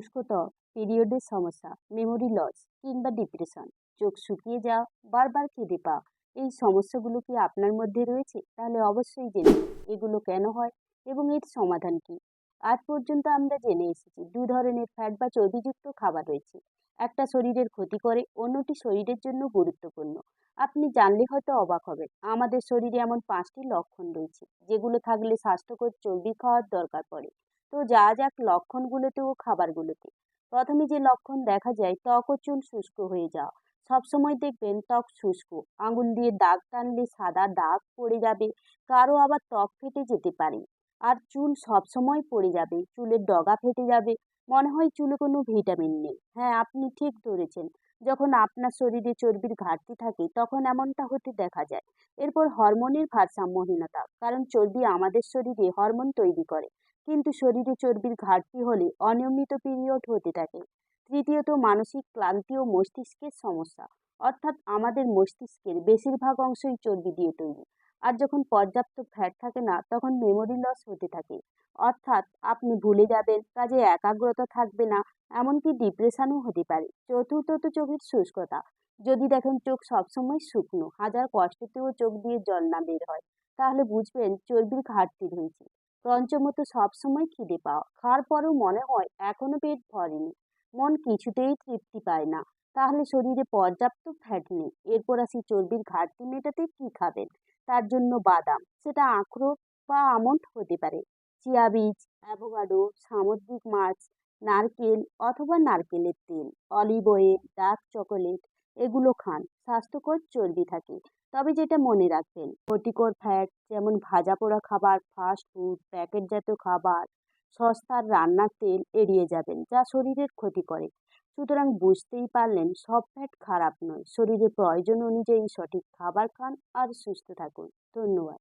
শুষ্ক ত্বক পিরিয়ডের সমস্যা মেমোরি লস কিংবা ডিপ্রেশন চোখ শুকিয়ে যাওয়া, বারবার খিদে পাওয়া, এই সমস্যাগুলো কি আপনার মধ্যে রয়েছে? তাহলে অবশ্যই জেনে এগুলো কেন হয় এবং এর সমাধান কি? আজ পর্যন্ত আমরা জেনে এসেছি, দু ধরনের ফ্যাট বা চর্বিযুক্ত খাবার রয়েছে। একটা শরীরের ক্ষতি করে, অন্যটি শরীরের জন্য গুরুত্বপূর্ণ। আপনি জানলে হয়তো অবাক হবেন, আমাদের শরীরে এমন পাঁচটি লক্ষণ রয়েছে, যেগুলো থাকলে স্বাস্থ্যকর চর্বি খাওয়ার দরকার পড়ে। তো যা যাক লক্ষণগুলোতে ও খাবারগুলোতে। প্রথমে যে লক্ষণ দেখা যায়, ত্বক ও চুল শুষ্ক হয়ে যাওয়া। সবসময় দেখবেন ত্বক শুষ্ক। আঙুল দিয়ে দাগ টানলে সাদা দাগ পড়ে যাবে, কারও আবার ত্বক ফেটে যেতে পারে। আর চুল সবসময় পড়ে যাবে, চুলের ডগা ফেটে যাবে। মনে হয় চুলে কোনো ভিটামিন নেই। হ্যাঁ আপনি ঠিক ধরেছেন। যখন আপনার শরীরে চর্বির ঘাটতি থাকে, তখন এমনটা হতে দেখা যায়। এরপর হরমোনের ভারসাম্যহীনতা, কারণ চর্বি আমাদের শরীরে হরমোন তৈরি করে। কিন্তু শরীরে চর্বির ঘাটতি হলে অনিয়মিত পিরিয়ড হতে থাকে। তৃতীয়ত, মানসিক ক্লান্তি ও মস্তিষ্কের সমস্যা। অর্থাৎ আমাদের মস্তিষ্কের বেশিরভাগ অংশই চর্বি দিয়ে তৈরি। আর যখন পর্যাপ্ত ফ্যাট থাকে না, তখন মেমোরি লস হতে থাকে। অর্থাৎ আপনি ভুলে যাবেন, কাজে একাগ্রতা থাকবে না, এমনকি ডিপ্রেশনও হতে পারে। চতুর্থত চোখের শুষ্কতা। যদি দেখেন চোখ সবসময় শুকনো, হাজার কষ্টেতেও চোখ দিয়ে জল না বের হয়, তাহলে বুঝবেন চর্বির ঘাটতি রয়েছে। পঞ্চমত, সবসময় খিদে পাওয়া। খাওয়ার পরেও মনে হয় এখনও পেট ভরেনি। মন কিছুতেই তৃপ্তি পায় না। তাহলে শরীরে পর্যাপ্ত ফ্যাট নেই। এরপর আসি চর্বির ঘাটতি মেটাতে কি খাবেন? তার জন্য বাদাম। সেটা আখরোট বা আমন্ড হতে পারে। চিয়া বীজ, অ্যাভোকাডো, সামুদ্রিক মাছ, নারকেল অথবা নারকেলের তেল, অলিভ অয়েল, ডার্ক চকোলেট এগুলো খান। স্বাস্থ্যকর চর্বি থাকে। তবে যেটা মনে রাখবেন, ক্ষতিকর ফ্যাট যেমন ভাজা পোড়া খাবার ফাস্ট ফুড প্যাকেটজাত খাবার সস্তার রান্নার তেল এড়িয়ে যাবেন, যা শরীরের ক্ষতি করে। সুতরাং বুঝতেই পারলেন, সব ফ্যাট খারাপ নয়। শরীরে প্রয়োজন অনুযায়ী সঠিক খাবার খান আর সুস্থ থাকুন। ধন্যবাদ।